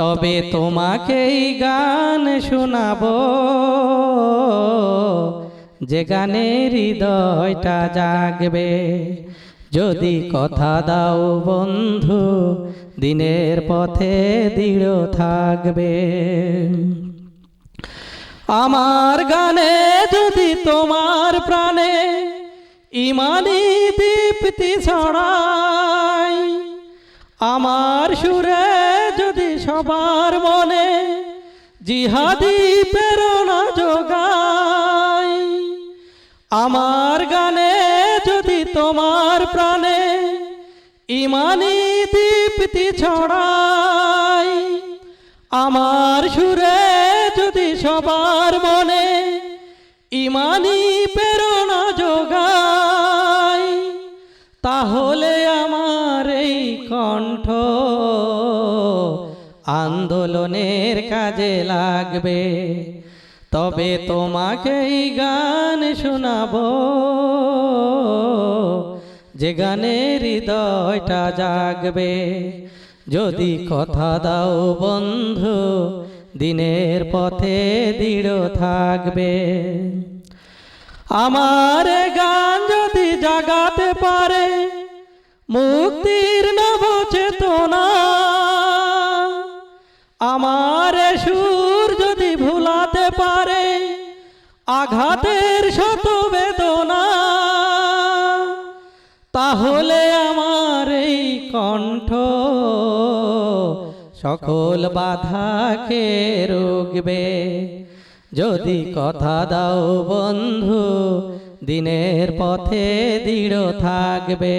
তবে তোমাকেই গান শোনাবো। যে গানে হৃদয়টা জাগবে, যদি কথা দাও বন্ধু, দিনের পথে দৃঢ় থাকবে। আমার গানে যদি তোমার প্রাণে ইমানি দীপ্তি ছড়াই আমার সুরে সবার মনে জিহাদি প্রেরণা যোগাই আমার গানে যদি তোমার প্রাণে ইমানি দীপ্তি ছড়াই আমার সুরে যদি সবার মনে ইমানি প্রেরণা যোগাই তাহলে আন্দোলনের কাজে লাগবে। তবে তোমাকেই গান শোনাবো। যে গানে হৃদয়টা জাগবে। যদি কথা দাও বন্ধু, দিনের পথে দৃঢ় থাকবে। আমার গান যদি জাগাতে পারে মুক্তির আমার সুর যদি ভুলাতে পারে, আঘাতের শত বেদনা, তাহলে আমার এই কণ্ঠ সকল বাধাকে রুগবে। যদি কথা দাও বন্ধু, দিনের পথে দৃঢ় থাকবে।